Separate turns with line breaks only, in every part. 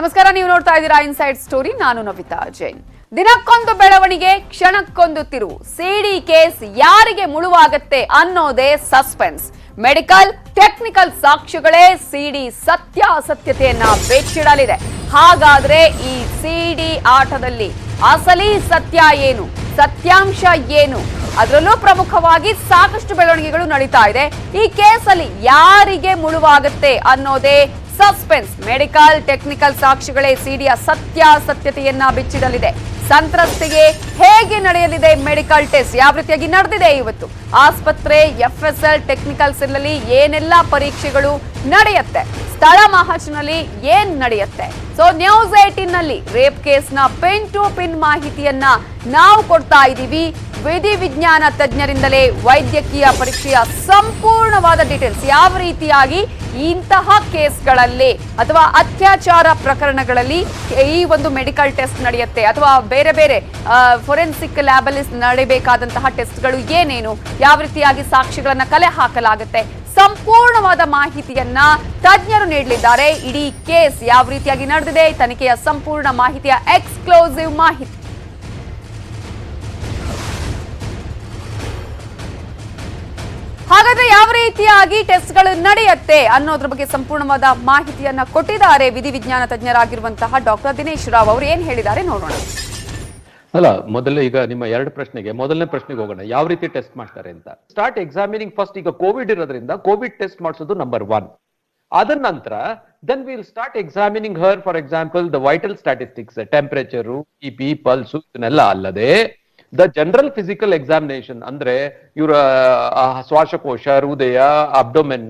ನಮಸ್ಕಾರ, ನೀವು ನೋಡ್ತಾ ಇದ್ದೀರಾ ಇನ್ಸೈಡ್ ಸ್ಟೋರಿ ನಾನು ನವಿತಾ ಜೈನ್. ದಿನಕ್ಕೊಂದು ಬೆಳವಣಿಗೆ, ಕ್ಷಣಕ್ಕೊಂದು ತಿರುವು ಸಿಡಿ ಕೇಸ್ ಯಾರಿಗೆ ಮುಳುವಾಗತ್ತೆ ಅನ್ನೋದೇ ಸಸ್ಪೆನ್ಸ್ ಮೆಡಿಕಲ್ ಟೆಕ್ನಿಕಲ್ ಸಾಕ್ಷ್ಯಗಳೇ ಸಿಡಿ ಸತ್ಯಾಸತ್ಯತೆಯನ್ನ ಬೆಚ್ಚಿಡಲಿದೆ. ಹಾಗಾದ್ರೆ ಈ ಸಿಡಿ ಆಟದಲ್ಲಿ ಅಸಲಿ ಸತ್ಯ ಏನು? ಸತ್ಯಾಂಶ ಏನು? ಅದರಲ್ಲೂ ಪ್ರಮುಖವಾಗಿ ಸಾಕಷ್ಟು ಬೆಳವಣಿಗೆಗಳು ನಡೀತಾ ಇದೆ. ಈ ಕೇಸಲ್ಲಿ ಯಾರಿಗೆ ಮುಳುವಾಗುತ್ತೆ ಅನ್ನೋದೇ ಸಸ್ಪೆನ್ಸ್. ಮೆಡಿಕಲ್, ಟೆಕ್ನಿಕಲ್ ಸಾಕ್ಷಿಗಳೇ ಸಿಡಿಯ ಸತ್ಯಾಸತ್ಯತೆಯನ್ನ ಬಿಚ್ಚಿಡಲಿದೆ. ಸಂತ್ರಸ್ತಿಗೆ ಹೇಗೆ ನಡೆಯಲಿದೆ ಮೆಡಿಕಲ್ ಟೆಸ್ಟ್? ಯಾವ ರೀತಿಯಾಗಿ ನಡೆದಿದೆ ಇವತ್ತು? ಆಸ್ಪತ್ರೆ, ಎಫ್ಎಸ್ಎಲ್, ಟೆಕ್ನಿಕಲ್ ಸೆಲ್ನಲ್ಲಿ ಏನೆಲ್ಲ ಪರೀಕ್ಷೆಗಳು ನಡೆಯುತ್ತೆ? ಸ್ಥಳ ಮಹಾಜನಲ್ಲಿ ಏನ್ ನಡೆಯುತ್ತೆ? ಸೊ ನ್ಯೂಸ್ ಏಟಿನ್ನಲ್ಲಿ ರೇಪ್ ಕೇಸ್ನ ಪಿನ್ ಟು ಪಿನ್ ಮಾಹಿತಿಯನ್ನ ನಾವು ಕೊಡ್ತಾ ಇದ್ದೀವಿ. ವಿಧಿ ವಿಜ್ಞಾನ ತಜ್ಞರಿಂದಲೇ ವೈದ್ಯಕೀಯ ಪರೀಕ್ಷೆಯ ಸಂಪೂರ್ಣವಾದ ಡೀಟೇಲ್ಸ್ ಯಾವ ರೀತಿಯಾಗಿ ಇಂತಹ ಕೇಸ್ಗಳಲ್ಲಿ ಅಥವಾ ಅತ್ಯಾಚಾರ ಪ್ರಕರಣಗಳಲ್ಲಿ ಈ ಒಂದು ಮೆಡಿಕಲ್ ಟೆಸ್ಟ್ ನಡೆಯುತ್ತೆ ಅಥವಾ ಬೇರೆ ಬೇರೆ ಫೊರೆನ್ಸಿಕ್ ಲ್ಯಾಬಲ್ಲಿ ನಡೆಯಬೇಕಾದಂತಹ ಟೆಸ್ಟ್ಗಳು ಏನೇನು, ಯಾವ ರೀತಿಯಾಗಿ ಸಾಕ್ಷಿಗಳನ್ನ ಕಲೆ ಹಾಕಲಾಗುತ್ತೆ, ಸಂಪೂರ್ಣವಾದ ಮಾಹಿತಿಯನ್ನ ತಜ್ಞರು ನೀಡಲಿದ್ದಾರೆ. ಇಡೀ ಕೇಸ್ ಯಾವ ರೀತಿಯಾಗಿ ನಡೆದಿದೆ ತನಿಖೆಯ ಸಂಪೂರ್ಣ ಮಾಹಿತಿಯ ಎಕ್ಸ್ಕ್ಲೂಸಿವ್ ಮಾಹಿತಿ. ಹಾಗಾದ್ರೆ ಯಾವ ರೀತಿಯಾಗಿ ಟೆಸ್ಟ್ಗಳು ನಡೆಯುತ್ತೆ ಅನ್ನೋದ್ರ ಬಗ್ಗೆ ಸಂಪೂರ್ಣವಾದ ಮಾಹಿತಿಯನ್ನ ಕೊಟ್ಟಿದ್ದಾರೆ ವಿಧಿವಿಜ್ಞಾನ ತಜ್ಞರಾಗಿರುವಂತಹ ಡಾಕ್ಟರ್ ದಿನೇಶ್ ರಾವ್ ಅವರು. ಏನ್ ಹೇಳಿದ್ದಾರೆ ನೋಡೋಣ.
ಅಲ್ಲ ಮೊದಲು ಈಗ ನಿಮ್ಮ ಎರಡು ಪ್ರಶ್ನೆಗೆ ಮೊದಲನೇ ಪ್ರಶ್ನೆಗೆ ಹೋಗೋಣ. ಯಾವ ರೀತಿ ಟೆಸ್ಟ್ ಮಾಡ್ತಾರೆ ಅಂತ. ಸ್ಟಾರ್ಟ್ ಎಕ್ಸಾಮಿನಿಂಗ್ ಫಸ್ಟ್ ಈಗ ಕೋವಿಡ್ ಇರೋದ್ರಿಂದ ಕೋವಿಡ್ ಟೆಸ್ಟ್ ಮಾಡಿಸೋದು ನಂಬರ್ ಒನ್ ಅದ ನಂತರ then will start examining her for example the vital statistics temperature B P pulse ಇದನ್ನೆಲ್ಲ ಅಲ್ಲದೆ ದ ಜನರಲ್ ಫಿಸಿಕಲ್ ಎಕ್ಸಾಮಿನೇಷನ್ ಅಂದ್ರೆ ಇವರ ಶ್ವಾಸಕೋಶ, ಹೃದಯ abdomen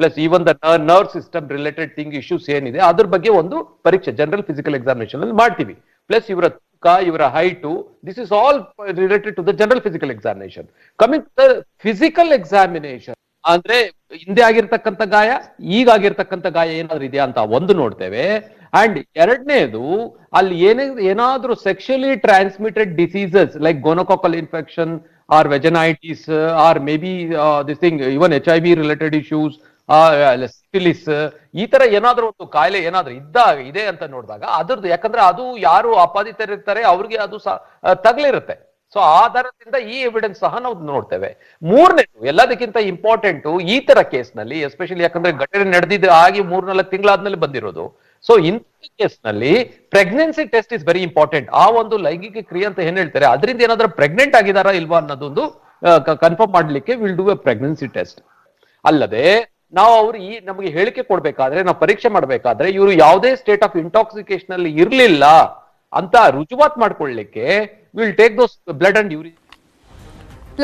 plus even the nerve system related thing issues ಏನಿದೆ, ಅದ್ರ ಬಗ್ಗೆ ಒಂದು ಪರೀಕ್ಷೆ ಜನರಲ್ ಫಿಸಿಕಲ್ ಎಕ್ಸಾಮಿನೇಷನ್ ಅಲ್ಲಿ ಮಾಡ್ತೀವಿ. ಪ್ಲಸ್ ಇವರ ತೂಕ, ಇವರ height this is all related to the general physical examination coming the physical examination ಅಂದ್ರೆ ಹಿಂದೆ ಆಗಿರ್ತಕ್ಕಂಥ ಗಾಯ, ಈಗ ಆಗಿರ್ತಕ್ಕಂಥ ಗಾಯ ಏನಾದ್ರು ಇದೆಯಾ ಅಂತ ಒಂದು ನೋಡ್ತೇವೆ. ಅಂಡ್ ಎರಡನೇದು, ಅಲ್ಲಿ ಏನೇ, ಏನಾದ್ರೂ sexually transmitted diseases like gonococcal infection or vaginitis or may be this thing even H I V related issues syphilis ಈ ತರ ಏನಾದ್ರೂ ಒಂದು ಕಾಯಿಲೆ ಏನಾದ್ರೂ ಇದ್ದಾಗ ಇದೆ ಅಂತ ನೋಡಿದಾಗ ಅದ್ರದ್ದು, ಯಾಕಂದ್ರೆ ಅದು ಯಾರು ಅಪಾದಿತರಿರ್ತಾರೆ ಅವ್ರಿಗೆ ಅದು ತಗಲಿರುತ್ತೆ. ಸೊ ಆಧಾರದಿಂದ ಈ ಎವಿಡೆನ್ಸ್ ಸಹ ನಾವು ನೋಡ್ತೇವೆ. ಮೂರನೇದು, ಎಲ್ಲದಕ್ಕಿಂತ ಇಂಪಾರ್ಟೆಂಟ್ ಈ ತರ ಕೇಸ್ನಲ್ಲಿ ಎಸ್ಪೆಷಲಿ ಯಾಕಂದ್ರೆ ಘಟನೆ ನಡೆದಿದ್ದು ಆಗಿ ಮೂರ್ನಾಲ್ಕು ತಿಂಗಳಾದ್ಮೇಲೆ ಬಂದಿರೋದು. ಸೊ ಇಂಥ ಕೇಸ್ನಲ್ಲಿ pregnancy test is very important ಆ ಒಂದು ಲೈಂಗಿಕ ಕ್ರಿಯೆ ಅಂತ ಏನ್ ಹೇಳ್ತಾರೆ? ಅದರಿಂದ ಏನಾದ್ರೂ ಪ್ರೆಗ್ನೆಂಟ್ ಆಗಿದಾರಾ ಇಲ್ವಾ ಅನ್ನೋದೊಂದು ಕನ್ಫರ್ಮ್ ಮಾಡ್ಲಿಕ್ಕೆ will do a pregnancy test ಅಲ್ಲದೆ, ನಾವು ಅವ್ರು ಈ ನಮಗೆ ಹೇಳಿಕೆ ಕೊಡ್ಬೇಕಾದ್ರೆ, ನಾವು ಪರೀಕ್ಷೆ ಮಾಡ್ಬೇಕಾದ್ರೆ, ಇವರು ಯಾವುದೇ ಸ್ಟೇಟ್ ಆಫ್ ಇಂಟಾಕ್ಸಿಕೇಶನ್ ಅಲ್ಲಿ ಇರ್ಲಿಲ್ಲ ಅಂತ ರುಜುವಾತ್ ಮಾಡ್ಕೊಳ್ಳಿಕ್ಕೆ will take those blood and urine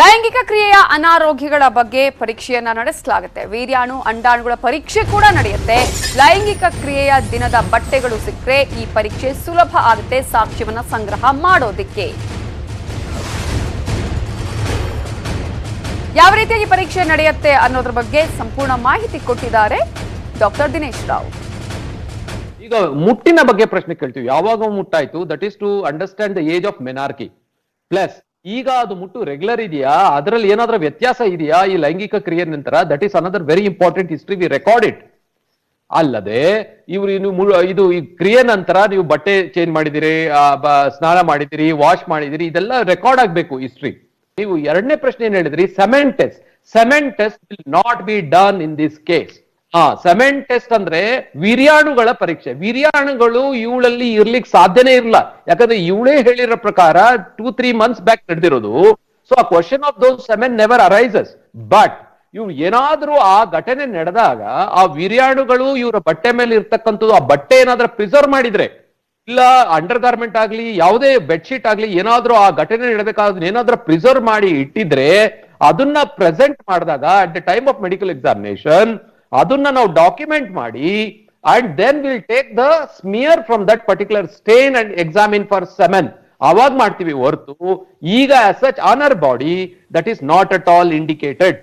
ಲೈಂಗಿಕ ಕ್ರಿಯೆಯ ಅನಾರೋಗ್ಯಗಳ ಬಗ್ಗೆ ಪರೀಕ್ಷೆಯನ್ನ ನಡೆಸಲಾಗುತ್ತೆ. ವೀರ್ಯಾಣು, ಅಂಡಾಣುಗಳ ಪರೀಕ್ಷೆ ಕೂಡ ನಡೆಯುತ್ತೆ. ಲೈಂಗಿಕ ಕ್ರಿಯೆಯ ದಿನದ ಬಟ್ಟೆಗಳು ಸಿಕ್ಕರೆ ಈ ಪರೀಕ್ಷೆ ಸುಲಭ ಆಗುತ್ತೆ ಸಾಕ್ಷ್ಯವನ್ನ ಸಂಗ್ರಹ ಮಾಡೋದಿಕ್ಕೆ. ಯಾವ ರೀತಿಯಾಗಿ ಪರೀಕ್ಷೆ ನಡೆಯುತ್ತೆ ಅನ್ನೋದ್ರ ಬಗ್ಗೆ ಸಂಪೂರ್ಣ ಮಾಹಿತಿ ಕೊಟ್ಟಿದ್ದಾರೆ ಡಾಕ್ಟರ್ ದಿನೇಶ್ ರಾವ್.
ಈಗ ಮುಟ್ಟಿನ ಬಗ್ಗೆ ಪ್ರಶ್ನೆ ಕೇಳ್ತೀವಿ. ಯಾವಾಗ ಮುಟ್ಟಾಯ್ತು? That is to understand the age of menarche plus ಈಗ ಅದು ಮುಟ್ಟು ರೆಗ್ಯುಲರ್ ಇದೆಯಾ? ಅದರಲ್ಲಿ ಏನಾದ್ರೂ ವ್ಯತ್ಯಾಸ ಇದೆಯಾ? ಈ ಲೈಂಗಿಕ ಕ್ರಿಯೆ ನಂತರ that is another very important history we record it ಅಲ್ಲದೆ, ಇವರು ಇನ್ನು ಇದು ಈ ಕ್ರಿಯೆ ನಂತರ ನೀವು ಬಟ್ಟೆ ಚೇಂಜ್ ಮಾಡಿದಿರಿ ಸ್ನಾನ ಮಾಡಿದಿರಿ ವಾಶ್ ಮಾಡಿದಿರಿ, ಇದೆಲ್ಲ ರೆಕಾರ್ಡ್ ಆಗ್ಬೇಕು ಹಿಸ್ಟ್ರಿ ನೀವು ಎರಡನೇ ಪ್ರಶ್ನೆ ಏನ್ ಹೇಳಿದ್ರಿ? Semen test semen test will not be done in this case ಹಾ ಸೆಮೆಂಟ್ ಟೆಸ್ಟ್ ಅಂದ್ರೆ ವಿರ್ಯಾಣುಗಳ ಪರೀಕ್ಷೆ. ವಿರ್ಯಾಣುಗಳು ಇವಳಲ್ಲಿ ಇರ್ಲಿಕ್ಕೆ ಸಾಧ್ಯನೇ ಇರಲ್ಲ ಯಾಕಂದ್ರೆ ಇವಳೇ ಹೇಳಿರೋ ಪ್ರಕಾರ ಟೂ ತ್ರೀ ಮಂತ್ಸ್ ಬ್ಯಾಕ್ ನಡೆದಿರೋದು. ಸೊ ಆ question of those semen never arises but if ಏನಾದ್ರೂ ಆ ಘಟನೆ ನಡೆದಾಗ ಆ ವಿರ್ಯಾಣುಗಳು ಇವರ ಬಟ್ಟೆ ಮೇಲೆ ಇರ್ತಕ್ಕಂಥದ್ದು, ಆ ಬಟ್ಟೆ ಏನಾದ್ರೂ ಪ್ರಿಸರ್ವ್ ಮಾಡಿದ್ರೆ, ಇಲ್ಲ ಅಂಡರ್ ಗಾರ್ಮೆಂಟ್ ಆಗ್ಲಿ, ಯಾವುದೇ ಬೆಡ್ಶೀಟ್ ಆಗ್ಲಿ, ಏನಾದ್ರೂ ಆ ಘಟನೆ ನಡೆಬೇಕಾದ್ರೆ ಏನಾದ್ರೂ ಪ್ರಿಸರ್ವ್ ಮಾಡಿ ಇಟ್ಟಿದ್ರೆ, ಅದನ್ನ ಪ್ರೆಸೆಂಟ್ ಮಾಡಿದಾಗ at the time of medical examination ಅದನ್ನ ನಾವು ಡಾಕ್ಯುಮೆಂಟ್ ಮಾಡಿ and then will take the smear from that particular stain and examine for semen ಅವಾಗ ಮಾಡ್ತೀವಿ ಹೊರತು, ಈಗ such honour body that is not at all indicated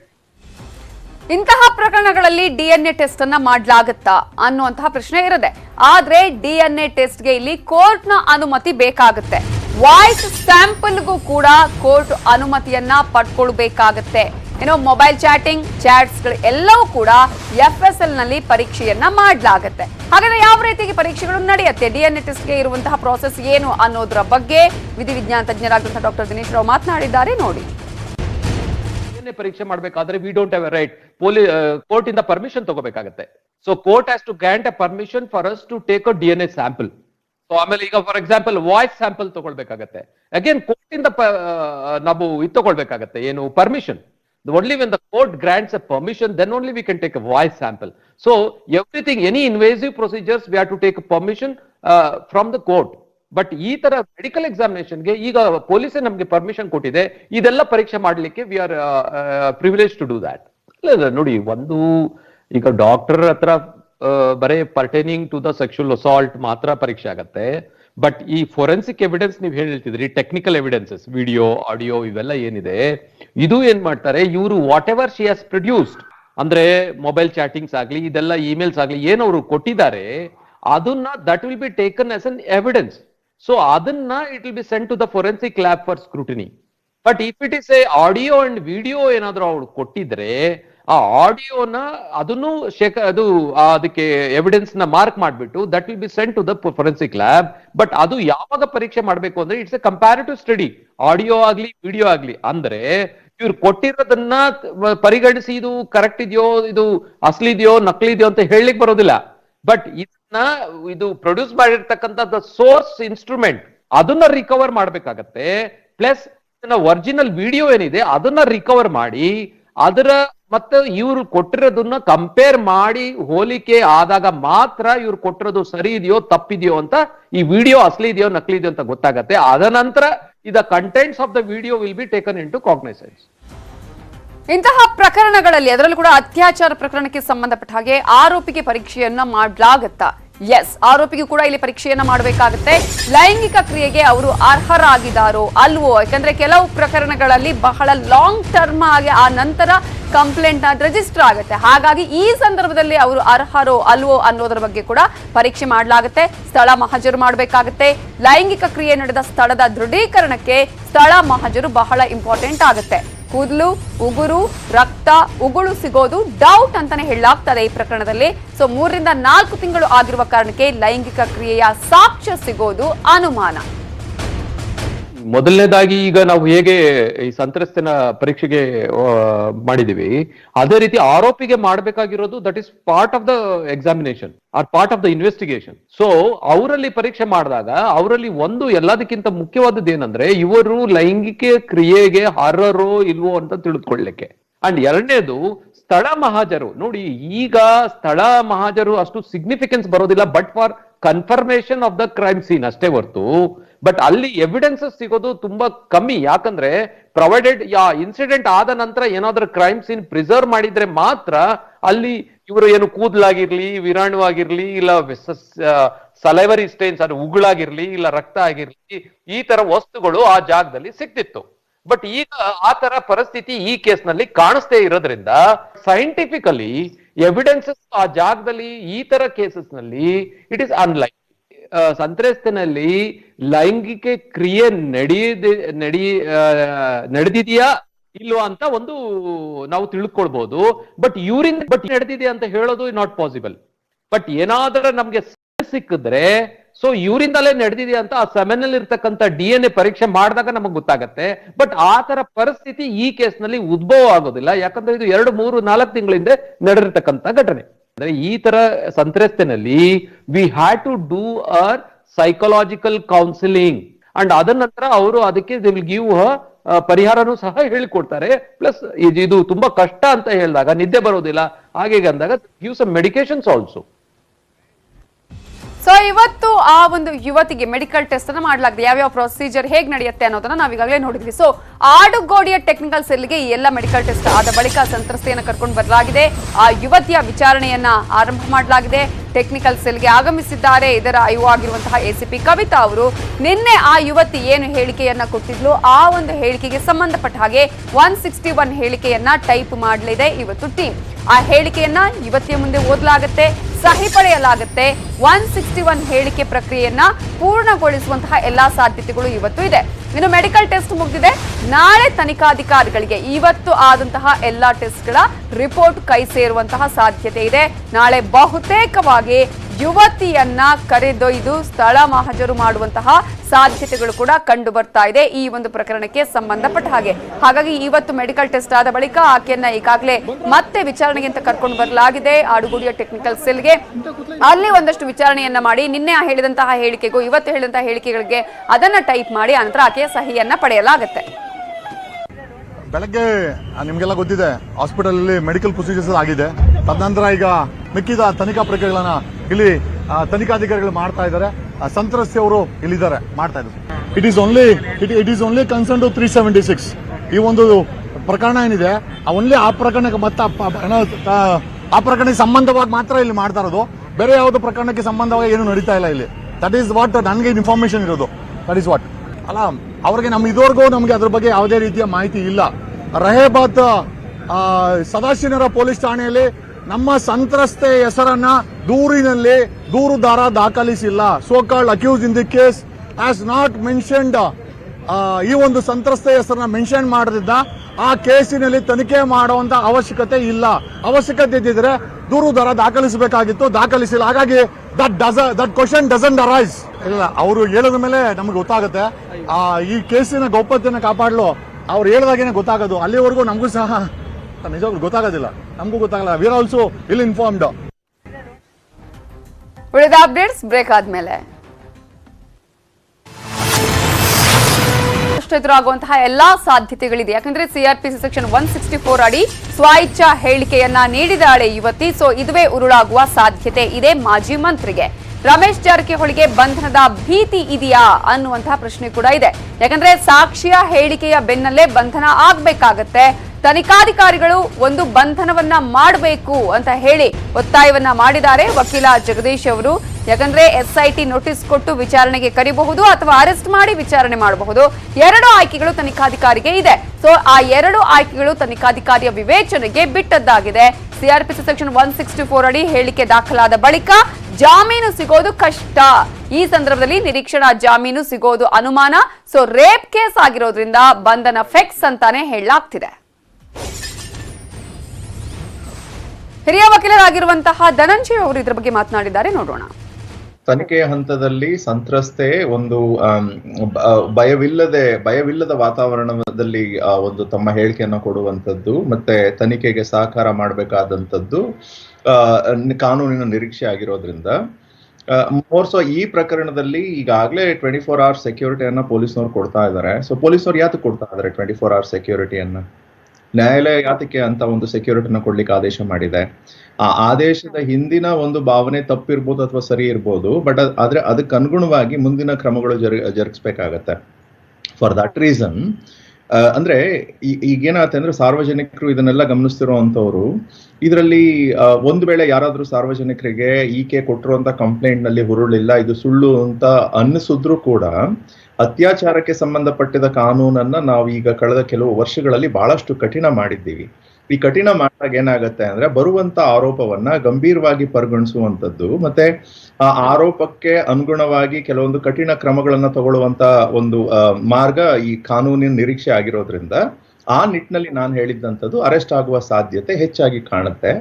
ಇಂತಹ ಪ್ರಕರಣಗಳಲ್ಲಿ ಡಿಎನ್ಎ ಟೆಸ್ಟ್ ಅನ್ನ ಮಾಡಲಾಗುತ್ತಾ ಅನ್ನುವಂತಹ ಪ್ರಶ್ನೆ ಇರದೆ, ಆದ್ರೆ ಡಿಎನ್ಎ ಟೆಸ್ಟ್ಗೆ ಇಲ್ಲಿ ಕೋರ್ಟ್ನ ಅನುಮತಿ ಬೇಕಾಗುತ್ತೆ. ವಾಯ್ಸ್ ಸ್ಯಾಂಪಲ್ಗೂ ಕೂಡ ಕೋರ್ಟ್ ಅನುಮತಿಯನ್ನ ಪಡ್ಕೊಳ್ಬೇಕಾಗತ್ತೆ. ಏನೋ ಮೊಬೈಲ್ ಚಾಟಿಂಗ್ ಚಾಟ್ಸ್ಗಳು ಎಲ್ಲವೂ ಕೂಡ ಎಫ್ ಎಸ್ ಎಲ್ನಲ್ಲಿ ಪರೀಕ್ಷೆಯನ್ನ ಮಾಡಲಾಗುತ್ತೆ. ಹಾಗಾದ್ರೆ ಯಾವ ರೀತಿಗೆ ಪರೀಕ್ಷೆಗಳು ನಡೆಯುತ್ತೆ? ಡಿಎನ್ಎ ಟೆಸ್ಟ್ಗೆ ಇರುವಂತಹ ಪ್ರೋಸೆಸ್ ಏನು ಅನ್ನೋದ್ರ ಬಗ್ಗೆ ವಿಧಿ ವಿಜ್ಞಾನ ತಜ್ಞರಾದಂತಹ ಡಾಕ್ಟರ್ ದಿನೇಶ್ ರಾವ್ ಮಾತನಾಡಿದ್ದಾರೆ. ನೋಡಿ.
ಪರೀಕ್ಷೆ ಮಾಡಬೇಕಾದ್ರೆ ವಿ ಡೋಂಟ್ ಹ್ಯಾವ್ ರೈಟ್ ಪೊಲೀ ಕೋರ್ಟ್ ಇಂದ permission ತಗೋಬೇಕಾಗತ್ತೆ. So court has to grant a permission for us to take a D N A sample so ಆಮೇಲೆ ಈಗ ಫಾರ್ ಎಕ್ಸಾಂಪಲ್ ವಾಯ್ಸ್ ಸ್ಯಾಂಪಲ್ ತಗೊಳ್ಬೇಕಾಗತ್ತೆ. ಅಗೇನ್ ಕೋರ್ಟ್ ಇಂದ ನಾವು ಇದು ತಗೊಳ್ಬೇಕಾಗತ್ತೆ. ಏನು permission only when the court grants a permission then only we can take a voice sample so everything any invasive procedures we have to take a permission uh, from the court but ಈ ತರ medical ಎಕ್ಸಾಮಿನೇಷನ್ಗೆ ಈಗ ಪೊಲೀಸೇ ನಮ್ಗೆ permission ಕೊಟ್ಟಿದೆ ಇದೆಲ್ಲ ಪರೀಕ್ಷೆ ಮಾಡ್ಲಿಕ್ಕೆ we are privilege to do that ಇಲ್ಲ ಒಂದು ಈಗ ಡಾಕ್ಟರ್ ಹತ್ರ hatra ಬರೇ pertaining to the sexual assault ಮಾತ್ರ ಪರೀಕ್ಷೆ ಆಗತ್ತೆ ಬಟ್ ಈ ಫೋರೆನ್ಸಿಕ್ ಎವಿಡೆನ್ಸ್ ನೀವು ಹೇಳ್ತಿದ್ರಿ ಟೆಕ್ನಿಕಲ್ ಎವಿಡೆನ್ಸಸ್ ವಿಡಿಯೋ ಆಡಿಯೋ ಇವೆಲ್ಲ ಏನಿದೆ, ಇದು ಏನ್ ಮಾಡ್ತಾರೆ, ಇವರು whatever she has produced ಅಂದ್ರೆ ಮೊಬೈಲ್ ಚಾಟಿಂಗ್ಸ್ ಆಗ್ಲಿ, ಇದೆಲ್ಲ ಇಮೇಲ್ಸ್ ಆಗ್ಲಿ ಅವರು ಕೊಟ್ಟಿದ್ದಾರೆ, ಅದನ್ನ that will be taken as an evidence so ಅದನ್ನ it will be sent to the forensic lab for scrutiny but if it is a audio and video ಏನಾದ್ರು ಅವ್ರು ಕೊಟ್ಟಿದ್ರೆ ಆ ಆಡಿಯೋನ ಅದನ್ನು ಶೇಖ ಅದು ಅದಕ್ಕೆ ಎವಿಡೆನ್ಸ್ನ ಮಾರ್ಕ್ ಮಾಡ್ಬಿಟ್ಟು that will be sent to the forensic lab but ಅದು ಯಾವಾಗ ಪರೀಕ್ಷೆ ಮಾಡಬೇಕು ಅಂದ್ರೆ it's a comparative study audio ಆಗ್ಲಿ ವಿಡಿಯೋ ಆಗ್ಲಿ. ಅಂದ್ರೆ ಇವ್ರು ಕೊಟ್ಟಿರೋದನ್ನ ಪರಿಗಣಿಸಿ ಇದು ಕರೆಕ್ಟ್ ಇದೆಯೋ, ಇದು ಅಸಲಿ ಇದೆಯೋ ನಕಲಿ ಇದೆಯೋ ಅಂತ ಹೇಳಲಿಕ್ಕೆ ಬರೋದಿಲ್ಲ. ಬಟ್ ಇದನ್ನ ಇದು ಪ್ರೊಡ್ಯೂಸ್ ಮಾಡಿರ್ತಕ್ಕಂಥ ಸೋರ್ಸ್ ಇನ್ಸ್ಟ್ರೂಮೆಂಟ್ ಅದನ್ನ ರಿಕವರ್ ಮಾಡ್ಬೇಕಾಗತ್ತೆ. ಪ್ಲಸ್ ಒರಿಜಿನಲ್ ವಿಡಿಯೋ ಏನಿದೆ, ಅದನ್ನ ರಿಕವರ್ ಮಾಡಿ, ಅದರ ಮತ್ತೆ ಇವ್ರು ಕೊಟ್ಟಿರೋದನ್ನ ಕಂಪೇರ್ ಮಾಡಿ ಹೋಲಿಕೆ ಆದಾಗ ಮಾತ್ರ ಇವ್ರು ಕೊಟ್ಟಿರೋದು ಸರಿ ಇದೆಯೋ, ತಪ್ಪಿದೆಯೋ ಅಂತ ಈ ವಿಡಿಯೋ ಅಸಲಿ ಇದೆಯೋ, ನಕಲಿ ಇದೆಯೋ ಅಂತ ಗೊತ್ತಾಗತ್ತೆ. ಅದ ನಂತರ ಇದ contents of the video will be taken into cognizance
ಇಂತಹ ಪ್ರಕರಣಗಳಲ್ಲಿ, ಅದರಲ್ಲೂ ಕೂಡ ಅತ್ಯಾಚಾರ ಪ್ರಕರಣಕ್ಕೆ ಸಂಬಂಧಪಟ್ಟ ಹಾಗೆ ಆರೋಪಿಗೆ ಪರೀಕ್ಷೆಯನ್ನ ಮಾಡಲಾಗತ್ತಾ? ಎಸ್ ಆರೋಪಿಗೂ ಕೂಡ ಇಲ್ಲಿ ಪರೀಕ್ಷೆಯನ್ನ ಮಾಡಬೇಕಾಗುತ್ತೆ. ಲೈಂಗಿಕ ಕ್ರಿಯೆಗೆ ಅವರು ಅರ್ಹರಾಗಿದ್ದಾರೋ, ಅಲ್ವೋ? ಯಾಕಂದ್ರೆ ಕೆಲವು ಪ್ರಕರಣಗಳಲ್ಲಿ ಬಹಳ ಲಾಂಗ್ ಟರ್ಮ್ ಆಗಿ ಆ ನಂತರ ಕಂಪ್ಲೇಂಟ್ ರಿಜಿಸ್ಟರ್ ಆಗುತ್ತೆ. ಹಾಗಾಗಿ ಈ ಸಂದರ್ಭದಲ್ಲಿ ಅವರು ಅರ್ಹರೋ ಅಲ್ವೋ ಅನ್ನೋದರ ಬಗ್ಗೆ ಕೂಡ ಪರೀಕ್ಷೆ ಮಾಡಲಾಗುತ್ತೆ. ಸ್ಥಳ ಮಹಜರು ಮಾಡಬೇಕಾಗುತ್ತೆ. ಲೈಂಗಿಕ ಕ್ರಿಯೆ ನಡೆದ ಸ್ಥಳದ ದೃಢೀಕರಣಕ್ಕೆ ಸ್ಥಳ ಮಹಜರು ಬಹಳ ಇಂಪಾರ್ಟೆಂಟ್ ಆಗುತ್ತೆ. ಕೂದಲು, ಉಗುರು, ರಕ್ತ, ಉಗುಳು ಸಿಗೋದು ಡೌಟ್ ಅಂತಾನೆ ಹೇಳಲಾಗ್ತದೆ ಈ ಪ್ರಕರಣದಲ್ಲಿ. ಸೊ, ಮೂರರಿಂದ ನಾಲ್ಕು ತಿಂಗಳು ಆಗಿರುವ ಕಾರಣಕ್ಕೆ ಲೈಂಗಿಕ ಕ್ರಿಯೆಯ ಸಾಕ್ಷ್ಯ ಸಿಗೋದು ಅನುಮಾನ.
ಮೊದಲನೇದಾಗಿ ಈಗ ನಾವು ಹೇಗೆ ಈ ಸಂತ್ರಸ್ತನ ಪರೀಕ್ಷೆಗೆ ಮಾಡಿದೀವಿ ಅದೇ ರೀತಿ ಆರೋಪಿಗೆ ಮಾಡಬೇಕಾಗಿರೋದು that is part of the examination or part of the investigation so ಅವರಲ್ಲಿ ಪರೀಕ್ಷೆ ಮಾಡಿದಾಗ ಅವರಲ್ಲಿ ಒಂದು ಎಲ್ಲದಕ್ಕಿಂತ ಮುಖ್ಯವಾದದ್ದು ಏನಂದ್ರೆ ಇವರು ಲೈಂಗಿಕ ಕ್ರಿಯೆಗೆ ಅರ್ಹರೋ ಇಲ್ವೋ ಅಂತ ತಿಳಿದುಕೊಳ್ಳಲಿಕ್ಕೆ ಅಂಡ್ ಎರಡನೇದು ಸ್ಥಳ ಮಹಾಜರು. ನೋಡಿ, ಈಗ ಸ್ಥಳ ಮಹಾಜರು ಅಷ್ಟು ಸಿಗ್ನಿಫಿಕೆನ್ಸ್ ಬರೋದಿಲ್ಲ but for confirmation of the crime scene ಅಷ್ಟೇ ಹೊರ್ತು ಬಟ್ ಅಲ್ಲಿ ಎವಿಡೆನ್ಸಸ್ ಸಿಗೋದು ತುಂಬಾ ಕಮ್ಮಿ. ಯಾಕಂದ್ರೆ ಪ್ರೊವೈಡೆಡ್ ಯಾ ಇನ್ಸಿಡೆಂಟ್ ಆದ ನಂತರ ಏನಾದ್ರೂ ಕ್ರೈಮ್ ಸೀನ್ ಪ್ರಿಸರ್ವ್ ಮಾಡಿದ್ರೆ ಮಾತ್ರ ಅಲ್ಲಿ ಇವರು ಏನು ಕೂದಲಾಗಿರ್ಲಿ ವಿರಾಣು ಆಗಿರ್ಲಿ ಇಲ್ಲ ಸಲೈವರಿ ಸ್ಟೇನ್ಸ್ ಅದು ಉಗುಳಾಗಿರ್ಲಿ, ಇಲ್ಲ ರಕ್ತ ಆಗಿರ್ಲಿ, ಈ ತರ ವಸ್ತುಗಳು ಆ ಜಾಗದಲ್ಲಿ ಸಿಕ್ತಿತ್ತು ಬಟ್ ಈಗ ಆ ತರ ಪರಿಸ್ಥಿತಿ ಈ ಕೇಸ್ನಲ್ಲಿ ಕಾಣಿಸ್ತೇ ಇರೋದ್ರಿಂದ ಸೈಂಟಿಫಿಕಲಿ ಎವಿಡೆನ್ಸಸ್ ಆ ಜಾಗದಲ್ಲಿ ಈ ತರ ಕೇಸಸ್ನಲ್ಲಿ ಇಟ್ ಇಸ್ ಅನ್ಲೈಕ್ ಸಂತ್ರಸ್ತಿನಲ್ಲಿ ಲೈಂಗಿಕ ಕ್ರಿಯೆ ನಡೆಯದೆ, ನಡಿ ನಡೆದಿದೆಯಾ ಇಲ್ವಾ ಅಂತ ಒಂದು ನಾವು ತಿಳ್ಕೊಳ್ಬಹುದು ಬಟ್ ಇವರಿಂದ ಬಟ್ ನಡೆದಿದೆ ಅಂತ ಹೇಳೋದು ನಾಟ್ ಪಾಸಿಬಲ್ ಬಟ್ ಏನಾದ್ರೂ ನಮ್ಗೆ ಸಿಕ್ಕಿದ್ರೆ ಸೊ ಇವರಿಂದಲೇ ನಡೆದಿದೆ ಅಂತ ಆ ಸೆಮೆನಲ್ಲಿ ಇರ್ತಕ್ಕಂಥ ಡಿ ಎನ್ ಎ ಪರೀಕ್ಷೆ ಮಾಡಿದಾಗ ನಮಗೆ ಗೊತ್ತಾಗತ್ತೆ. ಬಟ್ ಆ ತರ ಪರಿಸ್ಥಿತಿ ಈ ಕೇಸ್ನಲ್ಲಿ ಉದ್ಭವ ಆಗೋದಿಲ್ಲ. ಯಾಕಂದ್ರೆ ಇದು ಎರಡು, ಮೂರು, ನಾಲ್ಕು ತಿಂಗಳಿಂದ ನಡೆದಿರ್ತಕ್ಕಂಥ ಘಟನೆ. ಅಂದ್ರೆ ಈ ತರ ಸಂತ್ರಸ್ತೆನಲ್ಲಿ we had to do uh psychological counselling and ಅದ ನಂತರ ಅವರು ಅದಕ್ಕೆ ವಿಲ್ ಗಿವ್ ಪರಿಹಾರನೂ ಸಹ ಹೇಳಿಕೊಡ್ತಾರೆ. ಪ್ಲಸ್ ಇದು ತುಂಬಾ ಕಷ್ಟ ಅಂತ ಹೇಳಿದಾಗ, ನಿದ್ದೆ ಬರೋದಿಲ್ಲ, ಹಾಗೆ ಅಂದಾಗ give some medications also
so ಇವತ್ತು ಆ ಒಂದು ಯುವತಿಗೆ ಮೆಡಿಕಲ್ ಟೆಸ್ಟ್ ಅನ್ನ ಮಾಡಲಾಗಿದೆ. ಯಾವ್ಯಾವ ಪ್ರೊಸೀಜರ್ ಹೇಗೆ ನಡೆಯುತ್ತೆ ಅನ್ನೋದನ್ನ ನಾವೀಗಾಗಲೇ ನೋಡಿದ್ವಿ. ಸೊ ಆಡುಗೋಡಿಯ ಟೆಕ್ನಿಕಲ್ ಸೆಲ್ಗೆ ಈ ಎಲ್ಲ ಮೆಡಿಕಲ್ ಟೆಸ್ಟ್ ಆದ ಬಳಿಕ ಸಂತ್ರಸ್ತೆಯನ್ನು ಕರ್ಕೊಂಡು ಬರಲಾಗಿದೆ. ಆ ಯುವತಿಯ ವಿಚಾರಣೆಯನ್ನ ಆರಂಭ ಮಾಡಲಾಗಿದೆ. ಟೆಕ್ನಿಕಲ್ ಸೆಲ್ಗೆ ಆಗಮಿಸಿದ್ದಾರೆ. ಇದರ ಐಒ ಆಗಿರುವಂತಹ ಎಸಿಪಿ ಕವಿತಾ ಅವರು. ನಿನ್ನೆ ಆ ಯುವತಿ ಏನು ಹೇಳಿಕೆಯನ್ನ ಕೊಟ್ಟಿದ್ಲು? ಆ ಒಂದು ಹೇಳಿಕೆಗೆ ಸಂಬಂಧಪಟ್ಟ ಹಾಗೆ ಒನ್ ಸಿಕ್ಸ್ಟಿ ಒನ್ ಹೇಳಿಕೆಯನ್ನ ಟೈಪ್ ಮಾಡಲಿದೆ ಇವತ್ತು ಟೀಮ್ ಆ ಹೇಳಿಕೆಯನ್ನ ಯುವತಿಯ ಮುಂದೆ ಓದಲಾಗುತ್ತೆ. ಸಹಿ ಪಡೆಯಲಾಗುತ್ತೆ. ಒನ್ ಸಿಕ್ಸ್ಟಿ ಒನ್ ಹೇಳಿಕೆ ಪ್ರಕ್ರಿಯೆಯನ್ನ ಪೂರ್ಣಗೊಳಿಸುವಂತಹ ಎಲ್ಲಾ ಸಾಧ್ಯತೆಗಳು ಇವತ್ತು ಇದೆ. ಇನ್ನು ಮೆಡಿಕಲ್ ಟೆಸ್ಟ್ ಮುಗಿದಿದೆ. ನಾಳೆ ತನಿಖಾಧಿಕಾರಿಗಳಿಗೆ ಇವತ್ತು ಆದಂತಹ ಎಲ್ಲಾ ಟೆಸ್ಟ್ಗಳ ರಿಪೋರ್ಟ್ ಕೈ ಸೇರುವಂತಹ ಸಾಧ್ಯತೆ ಇದೆ. ನಾಳೆ ಬಹುತೇಕವಾಗಿ ಯುವತಿಯನ್ನ ಕರೆದೊಯ್ದು ಸ್ಥಳ ಮಹಜರು ಮಾಡುವಂತಹ ಸಾಧ್ಯತೆಗಳು ಕೂಡ ಕಂಡು ಬರ್ತಾ ಇದೆ ಈ ಒಂದು ಪ್ರಕರಣಕ್ಕೆ ಸಂಬಂಧಪಟ್ಟ ಹಾಗೆ. ಹಾಗಾಗಿ ಇವತ್ತು ಮೆಡಿಕಲ್ ಟೆಸ್ಟ್ ಆದ ಬಳಿಕ ಆಕೆಯನ್ನ ಈಗಾಗಲೇ ಮತ್ತೆ ವಿಚಾರಣೆಗೆ ಅಂತ ಕರ್ಕೊಂಡು ಬರಲಾಗಿದೆ ಆಡುಗುಡಿಯ ಟೆಕ್ನಿಕಲ್ ಸೆಲ್ಗೆ ಅಲ್ಲಿ ಒಂದಷ್ಟು ವಿಚಾರಣೆಯನ್ನ ಮಾಡಿ ನಿನ್ನೆ ಹೇಳಿದಂತಹ ಹೇಳಿಕೆಗೂ ಇವತ್ತು ಹೇಳಿದಂತಹ ಹೇಳಿಕೆಗಳಿಗೆ ಅದನ್ನ ಟೈಪ್ ಮಾಡಿ ಅನಂತರ ಆಕೆಯ ಸಹಿಯನ್ನ ಪಡೆಯಲಾಗುತ್ತೆ.
ಬೆಳಗ್ಗೆ ನಿಮ್ಗೆಲ್ಲ ಗೊತ್ತಿದೆ ಹಾಸ್ಪಿಟಲ್ ಅಲ್ಲಿ ಮೆಡಿಕಲ್ ಪ್ರೊಸೀಜರ್ಸ್ ಆಗಿದೆ. ತದನಂತರ ಈಗ ಮಿಕ್ಕಿದ ತನಿಖಾ ಪ್ರಕ್ರಿಯೆಗಳನ್ನ ಇಲ್ಲಿ ತನಿಖಾಧಿಕಾರಿಗಳು ಮಾಡ್ತಾ ಇದ್ದಾರೆ. ಸಂತ್ರಸ್ತೆ ಅವರು ಇಲ್ಲಿದ್ದಾರೆ, ಮಾಡ್ತಾ ಇದ್ದಾರೆ. It is only it it is only concern to three seventy six ಈ ಒಂದು ಪ್ರಕರಣ ಏನಿದೆ ಓನ್ಲಿ ಆ ಪ್ರಕರಣಕ್ಕೆ ಮತ್ತೆ, ಆ ಪ್ರಕರಣಕ್ಕೆ ಸಂಬಂಧವಾಗಿ ಮಾತ್ರ ಇಲ್ಲಿ ಮಾಡ್ತಾ ಇರೋದು. ಬೇರೆ ಯಾವುದೋ ಪ್ರಕರಣಕ್ಕೆ ಸಂಬಂಧವಾಗಿ ಏನು ನಡೀತಾ ಇಲ್ಲ ಇಲ್ಲಿ. ದಟ್ ಈಸ್ ವಾಟ್ ನನಗೆ ಇನ್ಫಾರ್ಮೇಶನ್ ಇರೋದು. ದಟ್ ಈಸ್ ವಾಟ್ ಅಲ್ಲ ಅವ್ರಿಗೆ ನಮ್ಮ ಇದುವರೆಗೂ ನಮಗೆ ಅದ್ರ ಬಗ್ಗೆ ಯಾವುದೇ ರೀತಿಯ ಮಾಹಿತಿ ಇಲ್ಲ. ರಹೇಬಾತ್ ಆ, ಸದಾಶಿವನಗರ ಪೊಲೀಸ್ ಠಾಣೆಯಲ್ಲಿ ನಮ್ಮ ಸಂತ್ರಸ್ತೆ ಹೆಸರನ್ನ ದೂರಿನಲ್ಲಿ ದೂರುದಾರ ದಾಖಲಿಸಿಲ್ಲ. So called accused in the case has not mentioned ಈ ಒಂದು ಸಂತ್ರಸ್ತೆ ಹೆಸರನ್ನ ಮೆನ್ಷನ್ ಮಾಡದಿದ್ದ ಆ ಕೇಸಿನಲ್ಲಿ ತನಿಖೆ ಮಾಡುವಂತ ಅವಶ್ಯಕತೆ ಇಲ್ಲ. ಅವಶ್ಯಕತೆ ಇದ್ದಿದ್ರೆ ದೂರುದಾರ ದಾಖಲಿಸಬೇಕಾಗಿತ್ತು. ದಾಖಲಿಸಿಲ್ಲ. ಹಾಗಾಗಿ that does that question doesn't arise ಇಲ್ಲ ಅವರು ಹೇಳಿದ ಮೇಲೆ ನಮ್ಗೆ ಗೊತ್ತಾಗುತ್ತೆ. ಈ ಕೇಸಿನ ಗೌಪ್ಯತೆಯನ್ನು ಕಾಪಾಡಲು. ಅವ್ರು ಹೇಳಿದಾಗೇನೆ ಗೊತ್ತಾಗೋದು. ಅಲ್ಲಿವರೆಗೂ ನಮಗೂ ಸಹ ನಿಜವಾಗ್ಲೂ ಗೊತ್ತಾಗೋದಿಲ್ಲ. ನಮಗೂ ಗೊತ್ತಾಗಲ್ಲ. ವಿರ್ ಆಲ್ಸೋ ಇಲ್ ಇನ್ಫಾರ್ಮ್ಡ್
ಉಳಿದ ಅಪ್ಡೇಟ್ಸ್ ಬ್ರೇಕ್ ಆದ್ಮೇಲೆ. ಅಷ್ಟು ಎದುರಾಗುವಂತಹ ಎಲ್ಲಾ ಸಾಧ್ಯತೆಗಳಿದೆ. ಯಾಕಂದ್ರೆ CrPC section one sixty four ಅಡಿ ಸ್ವಾಯಿಚ್ಛಾ ಹೇಳಿಕೆಯನ್ನ ನೀಡಿದಾಳೆ ಯುವತಿ. ಸೊ ಇದುವೇ ಉರುಳಾಗುವ ಸಾಧ್ಯತೆ ಇದೆ ಮಾಜಿ ಮಂತ್ರಿಗೆ. ರಮೇಶ್ ಜಾರಕಿಹೊಳಿಗೆ ಬಂಧನದ ಭೀತಿ ಇದೆಯಾ ಅನ್ನುವಂತಹ ಪ್ರಶ್ನೆ ಕೂಡ ಇದೆ. ಯಾಕಂದ್ರೆ ಸಾಕ್ಷಿಯ ಹೇಳಿಕೆಯ ಬೆನ್ನಲ್ಲೇ ಬಂಧನ ಆಗ್ಬೇಕಾಗತ್ತೆ. ತನಿಖಾಧಿಕಾರಿಗಳು ಒಂದು ಬಂಧನವನ್ನ ಮಾಡಬೇಕು ಅಂತ ಹೇಳಿ ಒತ್ತಾಯವನ್ನ ಮಾಡಿದ್ದಾರೆ. ವಕೀಲ ಜಗದೀಶ್ ಅವರು. ಯಾಕಂದ್ರೆ ಎಸ್ಐಟಿ ನೋಟಿಸ್ ಕೊಟ್ಟು ವಿಚಾರಣೆಗೆ ಕರಿಬಹುದು ಅಥವಾ ಅರೆಸ್ಟ್ ಮಾಡಿ ವಿಚಾರಣೆ ಮಾಡಬಹುದು. ಎರಡು ಆಯ್ಕೆಗಳು ತನಿಖಾಧಿಕಾರಿಗೆ ಇದೆ. ಸೊ ಆ ಎರಡು ಆಯ್ಕೆಗಳು ತನಿಖಾಧಿಕಾರಿಯ ವಿವೇಚನೆಗೆ ಬಿಟ್ಟದ್ದಾಗಿದೆ. CrPC section one sixty four ಅಡಿ ಹೇಳಿಕೆ ದಾಖಲಾದ ಬಳಿಕ ಜಾಮೀನು ಸಿಗೋದು ಕಷ್ಟ. ಈ ಸಂದರ್ಭದಲ್ಲಿ ನಿರೀಕ್ಷಣಾ ಜಾಮೀನು ಸಿಗೋದು ಅನುಮಾನ. ಸೊ ರೇಪ್ ಕೇಸ್ ಆಗಿರೋದ್ರಿಂದ ಬಂಧನ ಫೆಕ್ಸ್ ಅಂತಾನೆ ಹೇಳಲಾಗ್ತಿದೆ. ಹಿರಿಯ ವಕೀಲರಾಗಿರುವಂತಹ ಧನಂಜಯ್ ಅವರು ಇದರ ಬಗ್ಗೆ ಮಾತನಾಡಿದ್ದಾರೆ. ನೋಡೋಣ.
ತನಿಖೆಯ ಹಂತದಲ್ಲಿ ಸಂತ್ರಸ್ತೆ ಒಂದು ಭಯವಿಲ್ಲದೆ, ಭಯವಿಲ್ಲದ ವಾತಾವರಣದಲ್ಲಿ ಒಂದು ತಮ್ಮ ಹೇಳಿಕೆಯನ್ನು ಕೊಡುವಂತದ್ದು ಮತ್ತೆ ತನಿಖೆಗೆ ಸಹಕಾರ ಮಾಡಬೇಕಾದಂಥದ್ದು ಕಾನೂನಿನ ನಿರೀಕ್ಷೆ ಆಗಿರೋದ್ರಿಂದ. ಮೋರ್ ಸೊ ಈ ಪ್ರಕರಣದಲ್ಲಿ ಈಗಾಗಲೇ ಟ್ವೆಂಟಿ ಫೋರ್ ಅವರ್ಸ್ ಸೆಕ್ಯೂರಿಟಿಯನ್ನ ಪೊಲೀಸ್ನವ್ರು ಕೊಡ್ತಾ ಇದ್ದಾರೆ ಸೊ ಪೊಲೀಸ್ನವ್ರು ಯಾತಕ್ಕೆ ಕೊಡ್ತಾ ಇದ್ದಾರೆ ಟ್ವೆಂಟಿ ಫೋರ್ ಅವರ್ಸ್ ಸೆಕ್ಯೂರಿಟಿಯನ್ನ ನ್ಯಾಯಾಲಯ ಯಾತಕ್ಕೆ ಅಂತ ಒಂದು ಸೆಕ್ಯೂರಿಟಿನ ಕೊಡ್ಲಿಕ್ಕೆ ಆದೇಶ ಮಾಡಿದೆ. ಆ ಆದೇಶದ ಹಿಂದಿನ ಒಂದು ಭಾವನೆ ತಪ್ಪಿರ್ಬೋದು ಅಥವಾ ಸರಿ ಇರ್ಬೋದು ಬಟ್ ಆದ್ರೆ ಅದಕ್ಕೆ ಅನುಗುಣವಾಗಿ ಮುಂದಿನ ಕ್ರಮಗಳು ಜರು, ಜರುಗಿಸ್ಬೇಕಾಗತ್ತೆ. ಫಾರ್ ದಟ್ ರೀಸನ್ ಅಂದ್ರೆ ಈಗ ಈಗೇನಾಗುತ್ತೆ ಅಂದ್ರೆ ಸಾರ್ವಜನಿಕರು ಇದನ್ನೆಲ್ಲ ಗಮನಿಸ್ತಿರುವಂತವ್ರು ಇದರಲ್ಲಿ ಒಂದು ವೇಳೆ ಯಾರಾದ್ರೂ ಸಾರ್ವಜನಿಕರಿಗೆ ಈಕೆ ಕೊಟ್ಟಿರುವಂತ ಕಂಪ್ಲೇಂಟ್ನಲ್ಲಿ ಹುರುಳಿಲ್ಲ, ಇದು ಸುಳ್ಳು ಅಂತ ಅನ್ನಿಸಿದ್ರು ಕೂಡ ಅತ್ಯಾಚಾರಕ್ಕೆ ಸಂಬಂಧಪಟ್ಟಿದ ಕಾನೂನನ್ನ ನಾವು ಈಗ ಕಳೆದ ಕೆಲವು ವರ್ಷಗಳಲ್ಲಿ ಬಹಳಷ್ಟು ಕಠಿಣ ಮಾಡಿದ್ದೀವಿ. ಈ ಕಠಿಣ ಮಾಡಿದಾಗ ಏನಾಗತ್ತೆ ಅಂದ್ರೆ ಬರುವಂತ ಆರೋಪವನ್ನ ಗಂಭೀರವಾಗಿ ಪರಿಗಣಿಸುವಂತದ್ದು ಮತ್ತೆ ಆ ಆರೋಪಕ್ಕೆ ಅನುಗುಣವಾಗಿ ಕೆಲವೊಂದು ಕಠಿಣ ಕ್ರಮಗಳನ್ನ ತಗೊಳ್ಳುವಂತ ಒಂದು ಮಾರ್ಗ ಈ ಕಾನೂನಿನ ನಿರೀಕ್ಷೆ ಆಗಿರೋದ್ರಿಂದ ಆ ನಿಟ್ಟಿನಲ್ಲಿ ನಾನು ಹೇಳಿದ್ದಂಥದ್ದು ಅರೆಸ್ಟ್ ಆಗುವ ಸಾಧ್ಯತೆ ಹೆಚ್ಚಾಗಿ ಕಾಣುತ್ತೆ.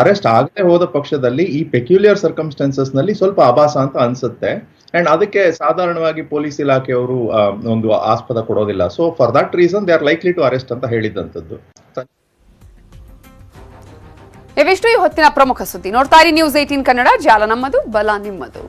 ಅರೆಸ್ಟ್ ಆಗದೆ ಹೋದ ಪಕ್ಷದಲ್ಲಿ ಈ ಪೆಕ್ಯುಲಿಯರ್ ಸರ್ಕಮ್ಸ್ಟೆನ್ಸಸ್ನಲ್ಲಿ ಸ್ವಲ್ಪ ಆಭಾಸ ಅಂತ ಅನ್ಸುತ್ತೆ. ಅಂಡ್ ಅದಕ್ಕೆ ಸಾಧಾರಣವಾಗಿ ಪೊಲೀಸ್ ಇಲಾಖೆಯವರು ಒಂದು ಆಸ್ಪದ ಕೊಡೋದಿಲ್ಲ. So for that reason they are likely to arrest ಅಂತ ಹೇಳಿದ್ದಂಥದ್ದು
ಇವಿಷ್ಟು ಈ ಹೊತ್ತಿನ ಪ್ರಮುಖ ಸುದ್ದಿ. ನೋಡ್ತಾ ಇರಿ ನ್ಯೂಸ್ ಏಟೀನ್ ಕನ್ನಡ. ಜಾಲ ನಮ್ಮದು, ಬಲ ನಿಮ್ಮದು.